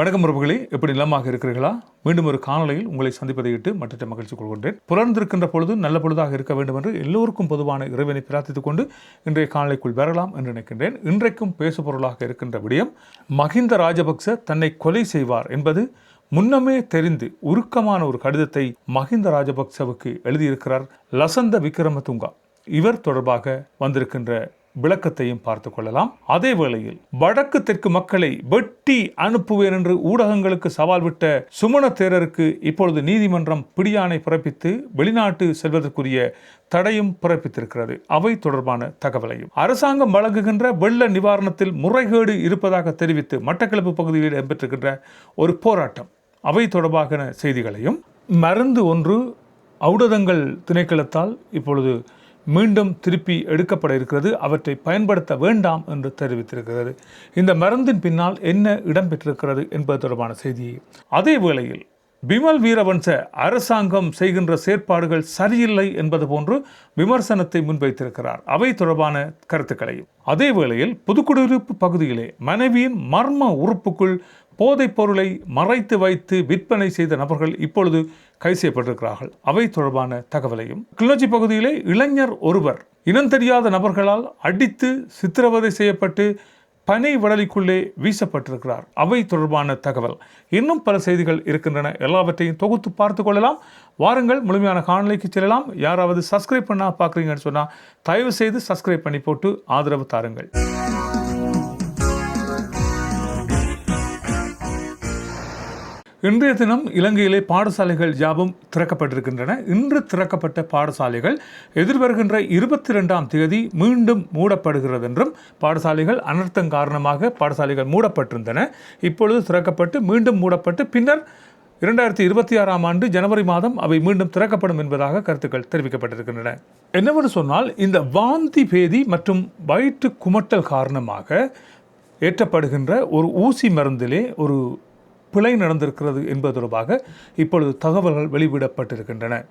வணக்கம் உறவுகளே எப்படி நிலமாக இருக்கிறீர்களா? மீண்டும் ஒரு காணொலியில் உங்களை சந்திப்பதை இட்டு மற்ற மகிழ்ச்சி கொள்கின்றேன். புலர்ந்திருக்கின்ற பொழுது நல்ல பொழுதாக இருக்க வேண்டும் என்று எல்லோருக்கும் பொதுவான இறைவனை பிரார்த்தித்துக் கொண்டு இன்றைய காணொலிக்குள் வரலாம் என்று நினைக்கின்றேன். இன்றைக்கும் பேசுபொருளாக இருக்கின்ற விடயம் மஹிந்த ராஜபக்ச தன்னை கொலை செய்வார் என்பது முன்னமே தெரிந்து உருக்கமான ஒரு கடிதத்தை மஹிந்த ராஜபக்சவுக்கு எழுதியிருக்கிறார் லசந்த விக்ரமதுங்கா இவர் தொடர்பாக வந்திருக்கின்ற விளக்கத்தையும் பார்த்து கொள்ளலாம். அதே வேளையில் வடக்கு தெற்கு மக்களை வெட்டி அனுப்புவேன் என்று ஊடகங்களுக்கு சவால் விட்ட சுமண தேரருக்கு இப்பொழுது நீதிமன்றம் பிடியாணை பிறப்பித்து வெளிநாட்டு செல்வதற்குரிய தடையும் பிறப்பித்திருக்கிறது. அவை தொடர்பான தகவலையும். அரசாங்கம் வழங்குகின்ற வெள்ள நிவாரணத்தில் முறைகேடு இருப்பதாக தெரிவித்து மட்டக்களப்பு பகுதியில் இடம்பெற்றிருக்கின்ற ஒரு போராட்டம். அவை தொடர்பான செய்திகளையும் மருந்து ஒன்று ஔடதங்கள் திணைக்களத்தால் இப்பொழுது மீண்டும் திருப்பி எடுக்கப்பட இருக்கிறது. அவற்றை பயன்படுத்த வேண்டாம் என்று தெரிவித்திருக்கிறது. இந்த மருந்தின் பின்னால் என்ன இடம்பெற்றிருக்கிறது என்பது தொடர்பான செய்தியை அதே வேளையில் பிமல் வீரவன்ச அரசாங்கம் செய்கின்ற செயற்பாடுகள் சரியில்லை என்பது போன்று விமர்சனத்தை முன்வைத்திருக்கிறார். அவை தொடர்பான கருத்துக்களையும். அதே வேளையில் புதுக்குடியிருப்பு பகுதியிலே மனைவியின் மர்ம உறுப்புக்குள் போதைப் பொருளை மறைத்து வைத்து விற்பனை செய்த நபர்கள் இப்பொழுது கைது செய்யப்பட்டிருக்கிறார்கள். அவை தொடர்பான தகவலையும் கிளிநொச்சி பகுதியிலே இளைஞர் ஒருவர் இனம் தெரியாத நபர்களால் அடித்து சித்திரவதை செய்யப்பட்டு பனை வடலிக்குள்ளே வீசப்பட்டிருக்கிறார். அவை தொடர்பான தகவல். இன்னும் பல செய்திகள் இருக்கின்றன. எல்லாவற்றையும் தொகுத்து பார்த்து கொள்ளலாம். வாருங்கள் முழுமையான காணொலிக்கு செல்லலாம். யாராவது சப்ஸ்கிரைப் பண்ணால் பார்க்குறீங்கன்னு சொன்னால் தயவு செய்து சப்ஸ்கிரைப் பண்ணி போட்டு ஆதரவு தாருங்கள். இன்றைய தினம் இலங்கையிலே பாடசாலைகள் யாவும் திறக்கப்பட்டிருக்கின்றன. இன்று திறக்கப்பட்ட பாடசாலைகள் எதிர்வருகின்ற இருபத்தி ரெண்டாம் தேதி மீண்டும் மூடப்படுகிறது என்றும் பாடசாலைகள் அனர்த்தம் காரணமாக பாடசாலைகள் மூடப்பட்டிருந்தன. இப்பொழுது திறக்கப்பட்டு மீண்டும் மூடப்பட்டு பின்னர் இரண்டாயிரத்தி இருபத்தி ஆறாம் ஆண்டு ஜனவரி மாதம் அவை மீண்டும் திறக்கப்படும் என்பதாக கருத்துக்கள் தெரிவிக்கப்பட்டிருக்கின்றன. என்னவென்று சொன்னால் இந்த வாந்தி பேதி மற்றும் வயிற்று குமட்டல் காரணமாக ஏற்றப்படுகின்ற ஒரு ஊசி மருந்திலே ஒரு பிழை நடந்திருக்கிறது என்பது தொடர்பாக இப்பொழுது தகவல்கள் வெளிவிடப்பட்டிருக்கின்றன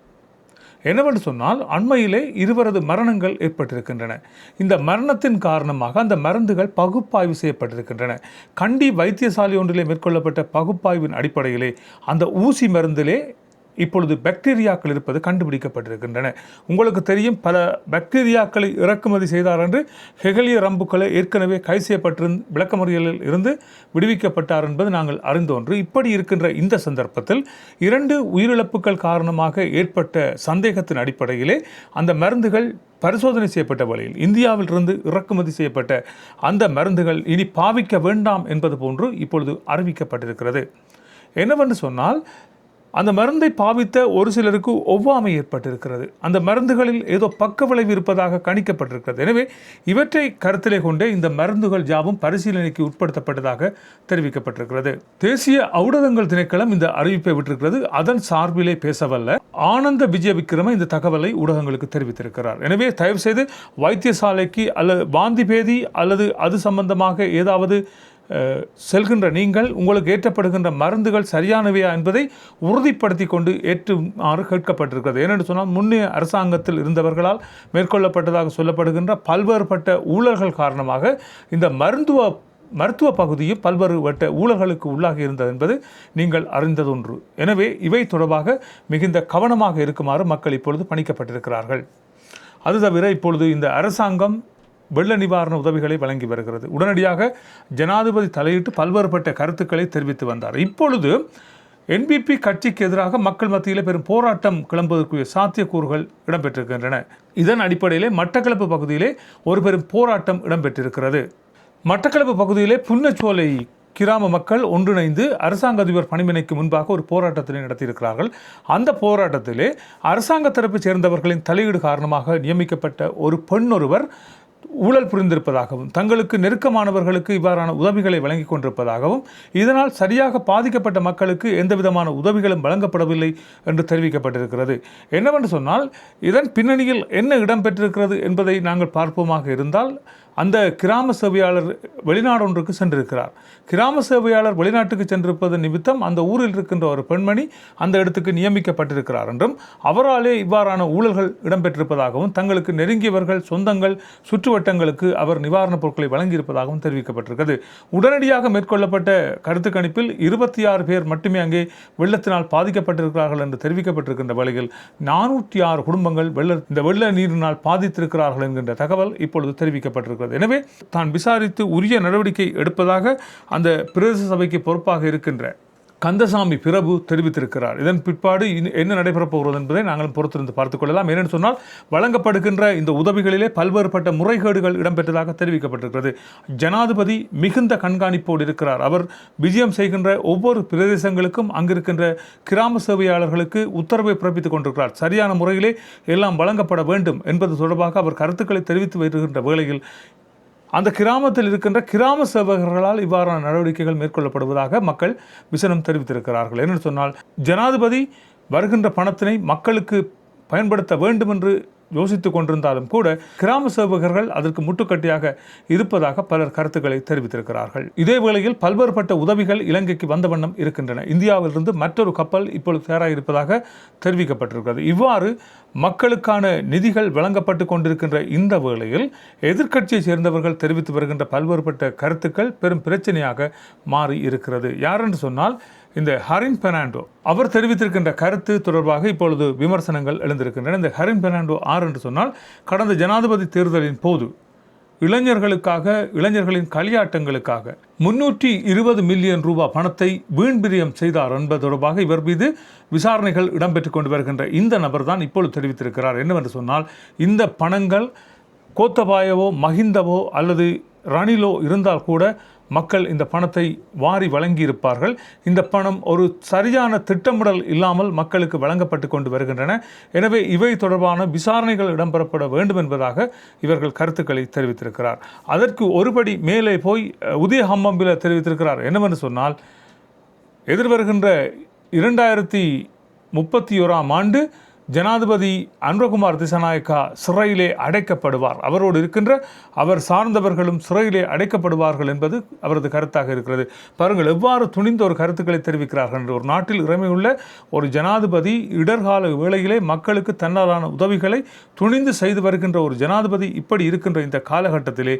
என்னவென்று சொன்னால் அண்மையிலே இருவரது மரணங்கள் ஏற்பட்டிருக்கின்றன. இந்த மரணத்தின் காரணமாக அந்த மருந்துகள் பகுப்பாய்வு செய்யப்பட்டிருக்கின்றன. கண்டி வைத்தியசாலை ஒன்றிலே மேற்கொள்ளப்பட்ட பகுப்பாய்வின் அடிப்படையிலே அந்த ஊசி மருந்திலே இப்பொழுது பாக்டீரியாக்கள் இருப்பது கண்டுபிடிக்கப்பட்டிருக்கின்றன. உங்களுக்கு தெரியும் பல பாக்டீரியாக்களை இறக்குமதி செய்தார் என்று ஹெகலிய ரம்புக்களை ஏற்கனவே கைது செய்யப்பட்டிருந்த விளக்கமறியலில் இருந்து விடுவிக்கப்பட்டார் என்பது நாங்கள் அறிந்தோன்று. இப்படி இருக்கின்ற இந்த சந்தர்ப்பத்தில் இரண்டு உயிரிழப்புகள் காரணமாக ஏற்பட்ட சந்தேகத்தின் அடிப்படையிலே அந்த மருந்துகள் பரிசோதனை செய்யப்பட்ட வழியில் இந்தியாவிலிருந்து இறக்குமதி செய்யப்பட்ட அந்த மருந்துகள் இனி பாவிக்க வேண்டாம் என்பது போன்று இப்பொழுது அறிவிக்கப்பட்டிருக்கிறது. என்னவென்று சொன்னால் அந்த மருந்தை பாவித்த ஒரு சிலருக்கு ஒவ்வாமை ஏற்பட்டிருக்கிறது. அந்த மருந்துகளில் ஏதோ பக்க விளைவு இருப்பதாக கணிக்கப்பட்டிருக்கிறது. எனவே இவற்றை கருத்திலே கொண்டே இந்த மருந்துகள் யாவும் பரிசீலனைக்கு உட்படுத்தப்பட்டதாக தெரிவிக்கப்பட்டிருக்கிறது. தேசிய ஊடகங்கள் திணைக்களம் இந்த அறிவிப்பை விட்டிருக்கிறது. அதன் சார்பிலே பேசவல்ல. ஆனந்த விஜய விக்ரம இந்த தகவலை ஊடகங்களுக்கு தெரிவித்திருக்கிறார். எனவே தயவு செய்து வைத்தியசாலைக்கு அல்லது வாந்தி பேதி அல்லது அது சம்பந்தமாக ஏதாவது செல்கின்ற நீங்கள் உங்களுக்கு ஏற்றப்படுகின்ற மருந்துகள் சரியானவையா என்பதை உறுதிப்படுத்தி கொண்டு ஏற்றுமாறு கேட்கப்பட்டிருக்கிறது. ஏனென்று சொன்னால் முன்னே அரசாங்கத்தில் இருந்தவர்களால் மேற்கொள்ளப்பட்டதாக சொல்லப்படுகின்ற பல்வேறுபட்ட ஊழல்கள் காரணமாக இந்த மருத்துவ மருத்துவ பகுதியும் பல்வேறு வட்ட ஊழல்களுக்கு உள்ளாகி இருந்தது என்பது நீங்கள் அறிந்ததொன்று. எனவே இவை தொடர்பாக மிகுந்த கவனமாக இருக்குமாறு மக்கள் இப்பொழுது பணிக்கப்பட்டிருக்கிறார்கள். அது தவிர இப்பொழுது இந்த அரசாங்கம் வெள்ள நிவாரண உதவிகளை வழங்கி வருகிறது. உடனடியாக ஜனாதிபதி தலையிட்டு பல்வேறுபட்ட கருத்துக்களை தெரிவித்து வந்தார். இப்பொழுது என்பிபி கட்சிக்கு எதிராக மக்கள் மத்தியில் பெரும் போராட்டம் கிளம்புவதற்குரிய சாத்தியக்கூறுகள் இடம்பெற்றிருக்கின்றன. இதன் அடிப்படையிலே மட்டக்களப்பு பகுதியிலே ஒரு பெரும் போராட்டம் இடம்பெற்றிருக்கிறது. மட்டக்களப்பு பகுதியிலே புன்னச்சோலை கிராம மக்கள் ஒன்றிணைந்து அரசாங்க அதிபர் பணிமனைக்கு முன்பாக ஒரு போராட்டத்தினை நடத்தியிருக்கிறார்கள். அந்த போராட்டத்திலே அரசாங்க தரப்பை சேர்ந்தவர்களின் தலையீடு காரணமாக நியமிக்கப்பட்ட ஒரு பெண் ஒருவர் ஊழல் புரிந்திருப்பதாகவும் தங்களுக்கு நெருக்கமானவர்களுக்கு இவ்வாறான உதவிகளை வழங்கி கொண்டிருப்பதாகவும் இதனால் சரியாக பாதிக்கப்பட்ட மக்களுக்கு எந்த விதமான உதவிகளும் வழங்கப்படவில்லை என்று தெரிவிக்கப்பட்டிருக்கிறது. என்னவென்று சொன்னால் இதன் பின்னணியில் என்ன இடம்பெற்றிருக்கிறது என்பதை நாங்கள் பார்ப்போமாக இருந்தால் அந்த கிராம சேவையாளர் வெளிநாடு ஒன்றுக்கு சென்றிருக்கிறார். கிராம சேவையாளர் வெளிநாட்டுக்கு சென்றிருப்பது நிமித்தம் அந்த ஊரில் இருக்கின்ற ஒரு பெண்மணி அந்த இடத்துக்கு நியமிக்கப்பட்டிருக்கிறார் என்றும் அவராலே இவ்வாறான ஊழல்கள் இடம்பெற்றிருப்பதாகவும் தங்களுக்கு நெருங்கியவர்கள் சொந்தங்கள் சுற்றுவட்டங்களுக்கு அவர் நிவாரணப் பொருட்களை வழங்கியிருப்பதாகவும் தெரிவிக்கப்பட்டிருக்கிறது. உடனடியாக மேற்கொள்ளப்பட்ட கருத்து கணிப்பில் இருபத்தி ஆறு பேர் மட்டுமே அங்கே வெள்ளத்தினால் பாதிக்கப்பட்டிருக்கிறார்கள் என்று தெரிவிக்கப்பட்டிருக்கின்ற வேளையில் நானூற்றி ஆறு குடும்பங்கள் வெள்ள இந்த வெள்ள நீரினால் பாதித்திருக்கிறார்கள் என்கின்ற தகவல் இப்பொழுது தெரிவிக்கப்பட்டிருக்கிறது. எனவே தான் விசாரித்து உரிய நடவடிக்கை எடுப்பதாக அந்த பிரதேச சபைக்கு பொறுப்பாக இருக்கின்ற கந்தசாமி பிரபு தெரிவித்திருக்கிறார். இதன் பிற்பாடு என்ன நடைபெறப் போகிறது என்பதை நாங்களும் பொறுத்திருந்து பார்த்துக்கொள்ளலாம் ஏனென்று சொன்னால் வழங்கப்படுகின்ற இந்த உதவிகளிலே பல்வேறுபட்ட முறைகேடுகள் இடம்பெற்றதாக தெரிவிக்கப்பட்டிருக்கிறது. ஜனாதிபதி மிகுந்த கண்காணிப்போடு இருக்கிறார். அவர் விஜயம் செய்கின்ற ஒவ்வொரு பிரதேசங்களுக்கும் அங்கிருக்கின்ற கிராம சேவையாளர்களுக்கு உத்தரவை பிறப்பித்துக் கொண்டிருக்கிறார். சரியான முறையிலே எல்லாம் வழங்கப்பட வேண்டும் என்பது தொடர்பாக அவர் கருத்துக்களை தெரிவித்து வருகின்ற வேளையில் அந்த கிராமத்தில் இருக்கின்ற கிராம சேவகர்களால் இவ்வாறான நடவடிக்கைகள் மேற்கொள்ளப்படுவதாக மக்கள் விசனம் தெரிவித்திருக்கிறார்கள். என்று சொன்னால் ஜனாதிபதி வருகின்ற பணத்தினை மக்களுக்கு பயன்படுத்த வேண்டும் என்று யோசித்துக் கொண்டிருந்தாலும் கூட கிராம சேவகர்கள் அதற்கு முட்டுக்கட்டியாக இருப்பதாக பலர் கருத்துக்களை தெரிவித்திருக்கிறார்கள். இதே வேளையில் பல்வேறுபட்ட உதவிகள் இலங்கைக்கு வந்த வண்ணம் இருக்கின்றன. இந்தியாவிலிருந்து மற்றொரு கப்பல் இப்பொழுது தயாராகியிருப்பதாக தெரிவிக்கப்பட்டிருக்கிறது. இவ்வாறு மக்களுக்கான நிதிகள் வழங்கப்பட்டு கொண்டிருக்கின்ற இந்த வேளையில் எதிர்க்கட்சியை சேர்ந்தவர்கள் தெரிவித்து வருகின்ற பல்வேறுபட்ட கருத்துக்கள் பெரும் பிரச்சனையாக மாறி இருக்கிறது யாரென்று சொன்னால் இந்த ஹரின் பெர்னாண்டோ அவர் தெரிவித்திருக்கின்ற கருத்து தொடர்பாக இப்பொழுது விமர்சனங்கள் எழுந்திருக்கின்றன. இந்த ஹரின் பெர்னாண்டோ ஆர் என்று சொன்னால் கடந்த ஜனாதிபதி தேர்தலின் போது இளைஞர்களுக்காக இளைஞர்களின் களியாட்டங்களுக்காக முன்னூற்றி இருபது மில்லியன் ரூபாய் பணத்தை வீண்பிரியம் செய்தார் என்பது தொடர்பாக இவர் மீது விசாரணைகள் இடம்பெற்றுக் கொண்டு வருகின்ற இந்த நபர் தான் இப்பொழுது தெரிவித்திருக்கிறார். என்னவென்று சொன்னால் இந்த பணங்கள் கோத்தபாயவோ மஹிந்தவோ அல்லது ரணிலோ இருந்தால் கூட மக்கள் இந்த பணத்தை வாரி வழங்கியிருப்பார்கள். இந்த பணம் ஒரு சரியான திட்டமிடல் இல்லாமல் மக்களுக்கு வழங்கப்பட்டு கொண்டு வருகின்றன. எனவே இவை தொடர்பான விசாரணைகள் இடம்பெறப்பட வேண்டும் என்பதாக இவர்கள் கருத்துக்களை தெரிவித்திருக்கிறார். அதற்கு ஒருபடி மேலே போய் உதய ஹம்மம்பில தெரிவித்திருக்கிறார். என்னவென்று சொன்னால் எதிர்வருகின்ற இரண்டாயிரத்தி முப்பத்தி ஓராம் ஆண்டு ஜனாதிபதி அன்பகுமார் திசநாயக்கா சிறையிலே அடைக்கப்படுவார். அவரோடு இருக்கின்ற அவர் சார்ந்தவர்களும் சிறையிலே அடைக்கப்படுவார்கள் என்பது அவரது கருத்தாக இருக்கிறது. பாருங்கள் எவ்வாறு துணிந்த ஒரு கருத்துக்களை தெரிவிக்கிறார்கள் என்று. ஒரு நாட்டில் இறமையுள்ள ஒரு ஜனாதிபதி இடர்கால வேளையிலே மக்களுக்கு தன்னாலான உதவிகளை துணிந்து செய்து வருகின்ற ஒரு ஜனாதிபதி இப்படி இருக்கின்ற இந்த காலகட்டத்திலே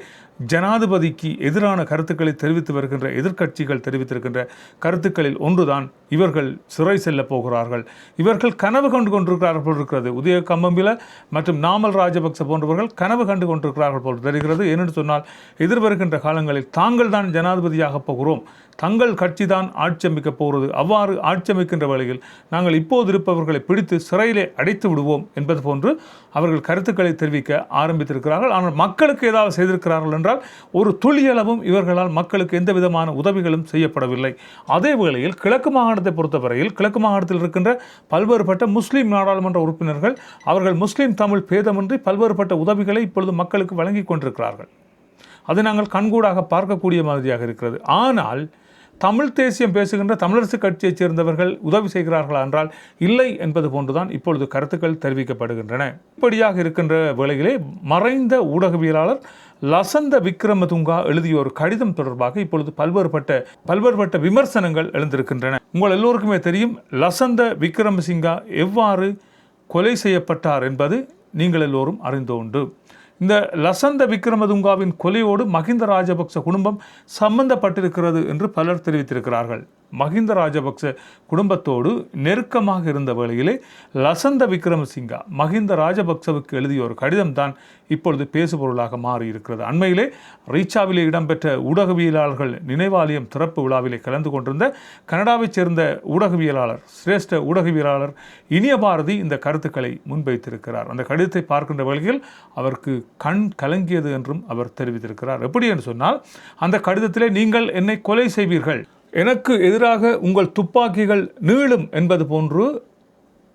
ஜனாதிபதிக்கு எதிரான கருத்துக்களை தெரிவித்து வருகின்ற எதிர்க்கட்சிகள் தெரிவித்திருக்கின்ற கருத்துக்களில் ஒன்றுதான் இவர்கள் சிறை செல்ல போகிறார்கள். இவர்கள் கனவு கண்டு கொண்டிருக்கிறார்கள் போல் இருக்கிறது உதய கம்பம்பில மற்றும் நாமல் ராஜபக்ச போன்றவர்கள் கனவு கண்டு கொண்டிருக்கிறார்கள் போல் தெரிகிறது. ஏனென்று சொன்னால் எதிர்வருகின்ற காலங்களில் தாங்கள் தான் ஜனாதிபதியாக போகிறோம். தங்கள் கட்சி தான் ஆட்சி அமைக்கப் போகிறது. அவ்வாறு ஆட்சி அமைக்கின்ற வேளையில் நாங்கள் இப்போது இருப்பவர்களை பிடித்து சிறையிலே அடைத்து விடுவோம் என்பது போன்று அவர்கள் கருத்துக்களை தெரிவிக்க ஆரம்பித்திருக்கிறார்கள். ஆனால் மக்களுக்கு ஏதாவது செய்திருக்கிறார்கள் என்றால் ஒரு துளியளவும் இவர்களால் மக்களுக்கு எந்த விதமான உதவிகளும் செய்யப்படவில்லை. அதே வேளையில் கிழக்கு மாகாணத்தை பொறுத்தவரையில் கிழக்கு மாகாணத்தில் இருக்கின்ற பல்வேறுபட்ட முஸ்லீம் நாடாளுமன்ற உறுப்பினர்கள் அவர்கள் முஸ்லீம் தமிழ் பேதமின்றி பல்வேறுபட்ட உதவிகளை இப்பொழுது மக்களுக்கு வழங்கி கொண்டிருக்கிறார்கள். அதை நாங்கள் கண்கூடாக பார்க்கக்கூடிய மாதிரியாக இருக்கிறது. ஆனால் தமிழ் தேசியம் பேசுகின்ற தமிழரசு கட்சியைச் சேர்ந்தவர்கள் உதவி செய்கிறார்களா என்றால் இல்லை என்பது போன்றுதான் இப்பொழுது கருத்துக்கள் தெரிவிக்கப்படுகின்றன. இப்படியாக இருக்கின்ற வேளையிலே மறைந்த ஊடகவியலாளர் லசந்த விக்ரமதுங்கா எழுதிய ஒரு கடிதம் தொடர்பாக இப்பொழுது பல்வேறுபட்ட பல்வேறுபட்ட விமர்சனங்கள் எழுந்திருக்கின்றன. உங்கள் எல்லோருக்குமே தெரியும் லசந்த விக்ரமசிங்கா எவ்வாறு கொலை செய்யப்பட்டார் என்பது நீங்கள் எல்லோரும் அறிந்து உண்டு. இந்த லசந்த விக்ரமதுங்காவின் கொலையோடு மஹிந்த ராஜபக்ச குடும்பம் சம்பந்தப்பட்டிருக்கிறது என்று பலர் தெரிவித்திருக்கிறார்கள். மஹிந்த ராஜபக்ச குடும்பத்தோடு நெருக்கமாக இருந்த வேளையிலே லசந்த விக்ரமசிங்கா மஹிந்த ராஜபக்சவுக்கு எழுதிய ஒரு கடிதம் தான் இப்பொழுது பேசுபொருளாக மாறி இருக்கிறது அண்மையிலே ரீச்சாவிலே இடம்பெற்ற ஊடகவியலாளர்கள் நினைவாலயம் திறப்பு விழாவிலே கலந்து கொண்டிருந்த கனடாவைச் சேர்ந்த ஊடகவியலாளர் சிரேஷ்ட ஊடகவியலாளர் இனிய பாரதி இந்த கருத்துக்களை முன்வைத்திருக்கிறார். அந்த கடிதத்தை பார்க்கின்ற வேளையில் அவருக்கு கண் கலங்கியது என்றும் அவர் தெரிவித்திருக்கிறார். எப்படி என்று சொன்னால் அந்த கடிதத்திலே நீங்கள் என்னை கொலை செய்வீர்கள். எனக்கு எதிராக உங்கள் துப்பாக்கிகள் நீளும் என்பது போன்று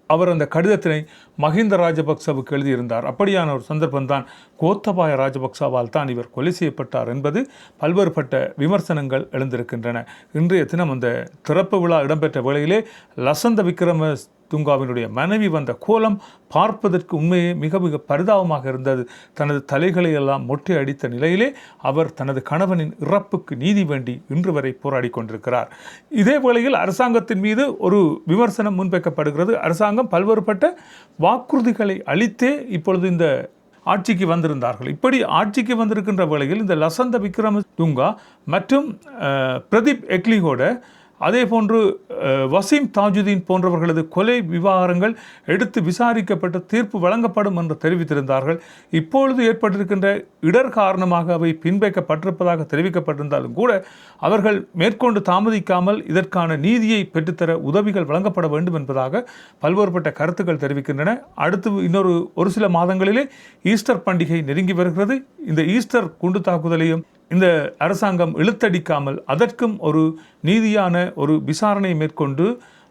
அவர் அந்த கடிதத்தினை மஹிந்த ராஜபக்சவுக்கு எழுதியிருந்தார். அப்படியான ஒரு சந்தர்ப்பம்தான் கோத்தபாய ராஜபக்சவால் தான் இவர் கொலை செய்யப்பட்டார் என்பது பல்வேறுபட்ட விமர்சனங்கள் எழுந்திருக்கின்றன. இன்றைய தினம் அந்த திறப்பு விழா இடம்பெற்ற வேளையிலே லசந்த விக்ரம துங்காவினுடைய மனைவி வந்த கோலம் பார்ப்பதற்கு உண்மையே மிக மிக பரிதாபமாக இருந்தது. தனது தலைகளை எல்லாம் மொட்டை அடித்த நிலையிலே அவர் தனது கணவனின் இறப்புக்கு நீதி வேண்டி இன்று வரை போராடி கொண்டிருக்கிறார். இதே வேளையில் அரசாங்கத்தின் மீது ஒரு விமர்சனம் முன்வைக்கப்படுகிறது. அரசாங்கம் பல்வேறுபட்ட வாக்குறுதிகளை அளித்தே இப்பொழுது இந்த ஆட்சிக்கு வந்திருந்தார்கள். இப்படி ஆட்சிக்கு வந்திருக்கின்ற வேளையில் இந்த லசந்த விக்ரம துங்கா மற்றும் பிரதீப் எக்லிகோட அதே போன்று வசீம் தாஜுதீன் போன்றவர்களது கொலை விவகாரங்கள் எடுத்து விசாரிக்கப்பட்டு தீர்ப்பு வழங்கப்படும் என்று தெரிவித்திருந்தார்கள். இப்பொழுது ஏற்பட்டிருக்கின்ற இடர் காரணமாக அவை பின்பற்றப்பட்டிருப்பதாக தெரிவிக்கப்பட்டிருந்தாலும் கூட அவர்கள் மேற்கொண்டு தாமதிக்காமல் இதற்கான நீதியை பெற்றுத்தர உதவிகள் வழங்கப்பட வேண்டும் என்பதாக பல்வேறுபட்ட கருத்துக்கள் தெரிவிக்கின்றன. அடுத்து இன்னொரு ஒரு சில மாதங்களிலே ஈஸ்டர் பண்டிகை நெருங்கி வருகிறது. இந்த ஈஸ்டர் குண்டு தாக்குதலையும் இந்த அரசாங்கம் இழுத்தடிக்காமல் அதற்கும் ஒரு நீதியான ஒரு விசாரணை மேற்கொண்டு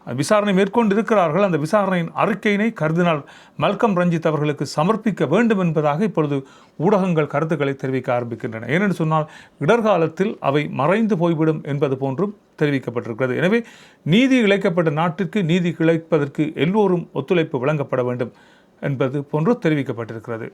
விசாரணை மேற்கொண்டு இருக்கிறார்கள் அந்த விசாரணையின் அறிக்கையினை கருதினால் மல்கம் ரஞ்சித் அவர்களுக்கு சமர்ப்பிக்க வேண்டும் என்பதாக இப்பொழுது ஊடகங்கள் கருத்துக்களை தெரிவிக்க ஆரம்பிக்கின்றன. ஏனென்று சொன்னால் இடர்காலத்தில் அவை மறைந்து போய்விடும் என்பது போன்றும் தெரிவிக்கப்பட்டிருக்கிறது. எனவே நீதி இழைக்கப்பட்ட நாட்டிற்கு நீதி கிடைப்பதற்கு எல்லோரும் ஒத்துழைப்பு வழங்கப்பட வேண்டும் என்பது போன்று தெரிவிக்கப்பட்டிருக்கிறது.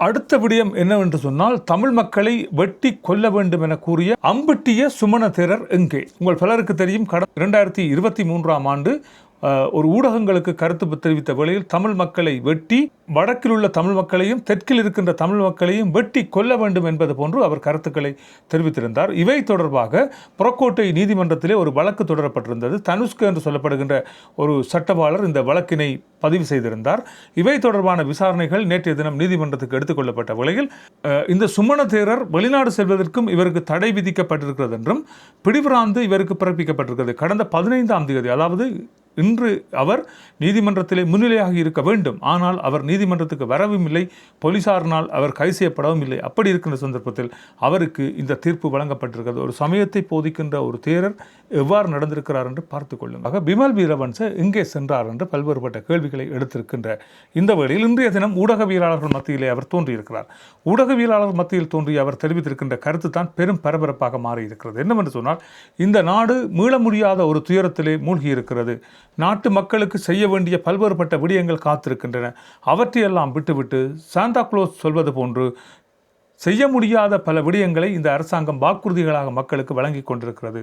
அடுத்த விடயம் என்னவென்று சொன்னால் தமிழ் மக்களை வெட்டி கொல்ல வேண்டும் என கூறிய அம்பட்டிய சுமண தேரர் எங்கே? உங்கள் பலருக்கு தெரியும் கடந்த இரண்டாயிரத்தி இருபத்தி மூன்றாம் ஆண்டு ஒரு ஊடகங்களுக்கு கருத்து தெரிவித்த வேளையில் தமிழ் மக்களை வெட்டி வடக்கில் உள்ள தமிழ் மக்களையும் தெற்கில் இருக்கின்ற தமிழ் மக்களையும் வெட்டி கொல்ல வேண்டும் என்பது போன்று அவர் கருத்துக்களை தெரிவித்திருந்தார். இவை தொடர்பாக புறக்கோட்டை நீதிமன்றத்திலே ஒரு வழக்கு தொடரப்பட்டிருந்தது. தனுஷ்கு என்று சொல்லப்படுகின்ற ஒரு சட்டவாளர் இந்த வழக்கினை பதிவு செய்திருந்தார். இவை தொடர்பான விசாரணைகள் நேற்றைய தினம் நீதிமன்றத்துக்கு எடுத்துக்கொள்ளப்பட்ட வேளையில் இந்த சுமண தேரர் வெளிநாடு செல்வதற்கும் இவருக்கு தடை விதிக்கப்பட்டிருக்கிறது என்றும் பிடிபிராந்து இவருக்கு பிறப்பிக்கப்பட்டிருக்கிறது. கடந்த பதினைந்தாம் தேதி அதாவது இன்று அவர் நீதிமன்றத்திலே முன்னிலையாக இருக்க வேண்டும். ஆனால் அவர் நீதிமன்றத்துக்கு வரவும் இல்லை. போலீசாரினால் அவர் கை செய்யப்படவும் இல்லை. அப்படி இருக்கின்ற சந்தர்ப்பத்தில் அவருக்கு இந்த தீர்ப்பு வழங்கப்பட்டிருக்கிறது. ஒரு சமயத்தை போதிக்கின்ற ஒரு தேரர் எவ்வாறு நடந்திருக்கிறார் என்று பார்த்து கொள்ளுங்கள். ஆக பிமல் வீரவன்ச எங்கே சென்றார் என்று பல்வேறுபட்ட கேள்விகளை எடுத்திருக்கின்ற இந்த வேளையில் இன்றைய தினம் ஊடகவியலாளர்கள் மத்தியிலே அவர் தோன்றியிருக்கிறார். ஊடகவியலாளர் மத்தியில் தோன்றிய அவர் தெரிவித்திருக்கின்ற கருத்து தான் பெரும் பரபரப்பாக மாறியிருக்கிறது. என்னவென்று சொன்னால் இந்த நாடு மீள முடியாத ஒரு துயரத்திலே மூழ்கி இருக்கிறது நாட்டு மக்களுக்கு செய்ய வேண்டிய பல்வேறுபட்ட விடயங்கள் காத்திருக்கின்றன. அவற்றையெல்லாம் விட்டுவிட்டு சாந்தா குளோஸ் சொல்வது போன்று செய்ய முடியாத பல விடயங்களை இந்த அரசாங்கம் வாக்குறுதிகளாக மக்களுக்கு வழங்கி கொண்டிருக்கிறது.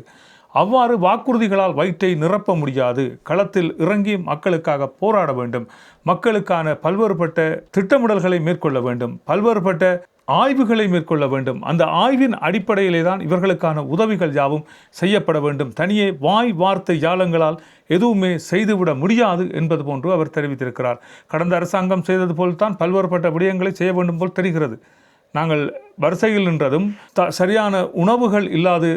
அவ்வாறு வாக்குறுதிகளால் வயிற்றை நிரப்ப முடியாது. களத்தில் இறங்கி மக்களுக்காக போராட வேண்டும். மக்களுக்கான பல்வேறுபட்ட திட்டமிடல்களை மேற்கொள்ள வேண்டும். பல்வேறுபட்ட ஆய்வுகளை மேற்கொள்ள வேண்டும். அந்த ஆய்வின் அடிப்படையிலே தான் இவர்களுக்கான உதவிகள் யாவும் செய்யப்பட வேண்டும். தனியே வாய் வார்த்தை ஜாலங்களால் எதுவுமே செய்துவிட முடியாது என்பது போன்று அவர் தெரிவித்திருக்கிறார். கடந்த அரசாங்கம் செய்தது போல்தான் பல்வேறுபட்ட விடயங்களை செய்ய வேண்டும் போல் தெரிகிறது. நாங்கள் வரிசையில் நின்றதும் த சரியான உணவுகள் இல்லாது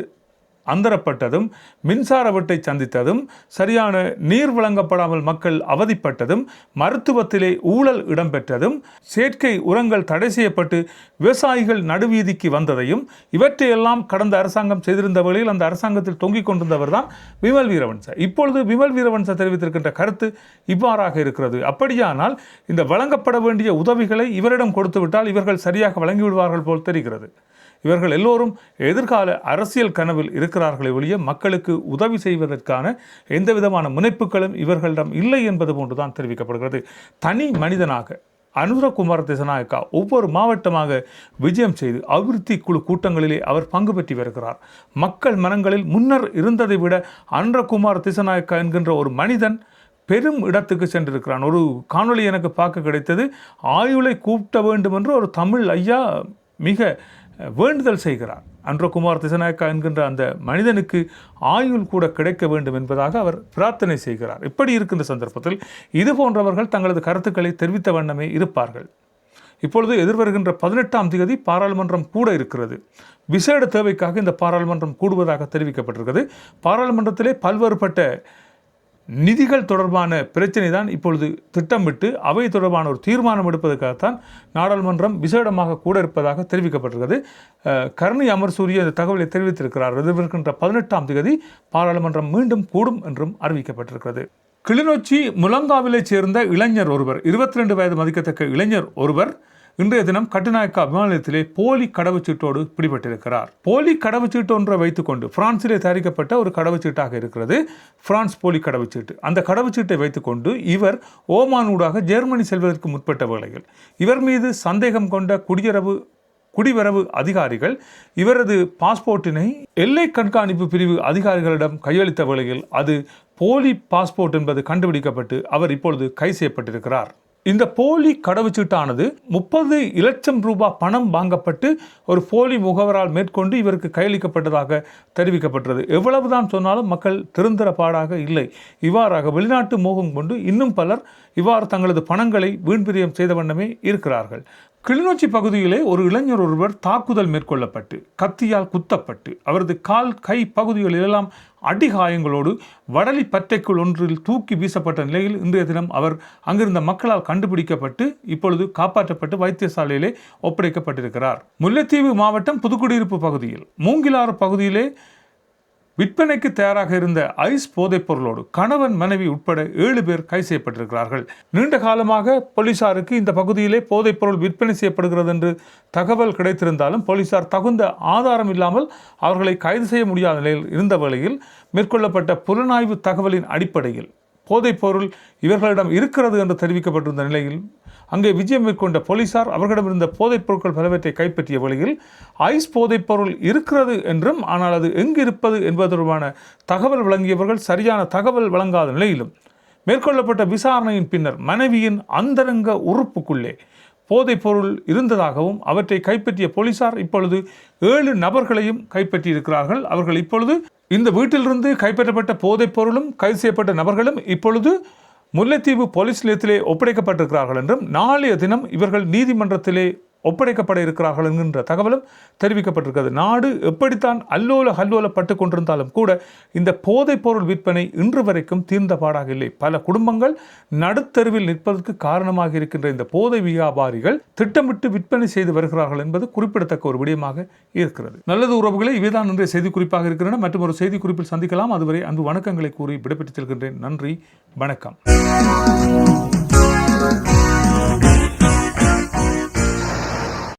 அந்தரப்பட்டதும் மின்சார வெட்டை சந்தித்ததும் சரியான நீர் வழங்கப்படாமல் மக்கள் அவதிப்பட்டதும் மருத்துவத்திலே ஊழல் இடம்பெற்றதும் செயற்கை உரங்கள் தடை செய்யப்பட்டு விவசாயிகள் நடுவீதிக்கு வந்ததையும் இவற்றையெல்லாம் கடந்த அரசாங்கம் செய்திருந்த வழியில் அந்த அரசாங்கத்தில் தொங்கிக் கொண்டிருந்தவர் தான் விமல் வீரவன்ச. இப்பொழுது விமல் வீரவன்ச தெரிவித்திருக்கின்ற கருத்து இவ்வாறாக இருக்கிறது. அப்படியானால் இந்த வழங்கப்பட வேண்டிய உதவிகளை இவரிடம் கொடுத்துவிட்டால் இவர்கள் சரியாக வழங்கிவிடுவார்கள் போல் தெரிகிறது. இவர்கள் எல்லோரும் எதிர்கால அரசியல் கனவில் இருக்கிறார்களே ஒழிய மக்களுக்கு உதவி செய்வதற்கான எந்த விதமான முனைப்புகளும் இவர்களிடம் இல்லை என்பது போன்றுதான் தெரிவிக்கப்படுகிறது. தனி மனிதனாக அனுரகுமார் திசநாயக்கா ஒவ்வொரு மாவட்டமாக விஜயம் செய்து அபிவிருத்தி குழு கூட்டங்களிலே அவர் பங்கு பெற்று வருகிறார். மக்கள் மனங்களில் முன்னர் இருந்ததை விட அனுரகுமார் திசநாயக்கா என்கின்ற ஒரு மனிதன் பெரும் இடத்துக்கு சென்றிருக்கிறான். ஒரு காணொளி எனக்கு பார்க்க கிடைத்தது ஆயுளை கூப்பிட்ட வேண்டும் என்று ஒரு தமிழ் ஐயா மிக வேண்டுதல் செய்கிறார். அன்றகுமார் திசநாயக்கா என்கின்ற அந்த மனிதனுக்கு ஆயுள் கூட கிடைக்க வேண்டும் என்பதாக அவர் பிரார்த்தனை செய்கிறார். இப்படி இருக்கின்ற சந்தர்ப்பத்தில் இது போன்றவர்கள் தங்களது கருத்துக்களை தெரிவித்த வண்ணமே இருப்பார்கள். இப்பொழுது எதிர்வருகின்ற பதினெட்டாம் தேதி பாராளுமன்றம் கூட இருக்கிறது. விசேட தேவைக்காக இந்த பாராளுமன்றம் கூடுவதாக தெரிவிக்கப்பட்டிருக்கிறது. பாராளுமன்றத்திலே பல்வேறுபட்ட நிதிகள் தொடர்பான பிரச்சனை தான் இப்பொழுது திட்டமிட்டு அவை தொடர்பான ஒரு தீர்மானம் எடுப்பதற்காகத்தான் நாடாளுமன்றம் விசேடமாக கூட இருப்பதாக தெரிவிக்கப்பட்டிருக்கிறது. அஹ், கருணை அமர்சூரிய இந்த தகவலை தெரிவித்திருக்கிறார். எதிர்விருக்கின்ற பதினெட்டாம் தேதி பாராளுமன்றம் மீண்டும் கூடும் என்றும் அறிவிக்கப்பட்டிருக்கிறது. கிளிநொச்சி முலங்காவிலை சேர்ந்த இளைஞர் ஒருவர் இருபத்தி ரெண்டு வயது மதிக்கத்தக்க இளைஞர் ஒருவர் இன்றைய தினம் கட்டுநாயக்க விமான போலி கடவுச்சீட்டோடு பிடிபட்டிருக்கிறார். போலி கடவுச்சீட்டு ஒன்றை வைத்துக்கொண்டு பிரான்சிலே தயாரிக்கப்பட்ட ஒரு கடவுச்சீட்டாக இருக்கிறது. பிரான்ஸ் போலி கடவுச்சீட்டு. அந்த கடவுச்சீட்டை வைத்துக்கொண்டு இவர் ஓமானூடாக ஜெர்மனி செல்வதற்கு முற்பட்ட வேளையில் இவர் மீது சந்தேகம் கொண்ட குடியரவு குடிவரவு அதிகாரிகள் இவரது பாஸ்போர்ட்டினை எல்லை கண்காணிப்பு பிரிவு அதிகாரிகளிடம் கையளித்த வேளையில் அது போலி பாஸ்போர்ட் என்பது கண்டுபிடிக்கப்பட்டு அவர் இப்பொழுது கை செய்யப்பட்டிருக்கிறார். இந்த போலி கடவுச்சீட்டானது முப்பது இலட்சம் ரூபாய் பணம் வாங்கப்பட்டு ஒரு போலி முகவரால் மேற்கொண்டு இவருக்கு கையளிக்கப்பட்டதாக தெரிவிக்கப்பட்டது. எவ்வளவுதான் சொன்னாலும் மக்கள் திருந்தர பாடாக இல்லை. இவ்வாறாக வெளிநாட்டு மோகம் கொண்டு இன்னும் பலர் இவ்வாறு தங்களது பணங்களை வீண்பிரியம் செய்த வண்ணமே இருக்கிறார்கள். கிளிநொச்சி பகுதியிலே ஒரு இளைஞர் ஒருவர் தாக்குதல் மேற்கொள்ளப்பட்டு கத்தியால் குத்தப்பட்டு அவரது கால் கை பகுதிகளிலெல்லாம் அடிகாயங்களோடு வடலி பற்றைக்குள் ஒன்றில் தூக்கி வீசப்பட்ட நிலையில் இன்றைய தினம் அவர் அங்கிருந்த மக்களால் கண்டுபிடிக்கப்பட்டு இப்பொழுது காப்பாற்றப்பட்டு வைத்தியசாலையிலே ஒப்படைக்கப்பட்டிருக்கிறார். முல்லைத்தீவு மாவட்டம் புதுக்குடியிருப்பு பகுதியில் மூங்கிலாறு பகுதியிலே விற்பனைக்கு தயாராக இருந்த ஐஸ் போதைப் பொருளோடு கணவன் மனைவி உட்பட ஏழு பேர் கைது செய்யப்பட்டிருக்கிறார்கள். நீண்ட காலமாக போலீசாருக்கு இந்த பகுதியிலே போதைப் பொருள் விற்பனை செய்யப்படுகிறது என்று தகவல் கிடைத்திருந்தாலும் போலீசார் தகுந்த ஆதாரம் இல்லாமல் அவர்களை கைது செய்ய முடியாத நிலையில் இருந்த வேளையில் மேற்கொள்ளப்பட்ட புலனாய்வு தகவலின் அடிப்படையில் போதைப் பொருள் இவர்களிடம் இருக்கிறது என்று தெரிவிக்கப்பட்டிருந்த நிலையில் அங்கே விஜயம் மேற்கொண்ட போலீசார் அவர்களிடமிருந்த போதைப் பொருட்கள் பலவற்றை கைப்பற்றிய வழியில் ஐஸ் போதைப் பொருள் இருக்கிறது என்றும் ஆனால் அது எங்கு இருப்பது என்பது தொடர்பான தகவல் வழங்கியவர்கள் சரியான தகவல் வழங்காத நிலையிலும் மேற்கொள்ளப்பட்ட விசாரணையின் பின்னர் மனைவியின் அந்தரங்க உறுப்புக்குள்ளே போதைப் பொருள் இருந்ததாகவும் அவற்றை கைப்பற்றிய போலீசார் இப்பொழுது ஏழு நபர்களையும் கைப்பற்றியிருக்கிறார்கள். அவர்கள் இப்பொழுது இந்த வீட்டிலிருந்து கைப்பற்றப்பட்ட போதைப் பொருளும் கைது செய்யப்பட்ட நபர்களும் இப்பொழுது முல்லைத்தீவு போலீஸ் நிலையத்திலே ஒப்படைக்கப்பட்டிருக்கிறார்கள் என்றும் நாளைய தினம் இவர்கள் நீதிமன்றத்திலே ஒப்படைக்கப்பட இருக்கிறார்கள் என்கின்ற தகவலும் தெரிவிக்கப்பட்டிருக்கிறது. நாடு எப்படித்தான் அல்லோல ஹல்லோலப்பட்டு கொண்டிருந்தாலும் கூட இந்த போதைப் பொருள் விற்பனை இன்று வரைக்கும் தீர்ந்த பாடாக இல்லை. பல குடும்பங்கள் நடுத்தருவில் நிற்பதற்கு காரணமாக இருக்கின்ற இந்த போதை வியாபாரிகள் திட்டமிட்டு விற்பனை செய்து வருகிறார்கள் என்பது குறிப்பிடத்தக்க ஒரு விடயமாக இருக்கிறது. நல்லது உறவுகளை இவைதான் இன்றைய செய்தி குறிப்பாக இருக்கின்றன. மற்றும் ஒரு செய்தி குறிப்பில் சந்திக்கலாம். அதுவரை அன்பு வணக்கங்களை கூறி விடைபெற்றுச் செல்கின்றேன். நன்றி. வணக்கம்.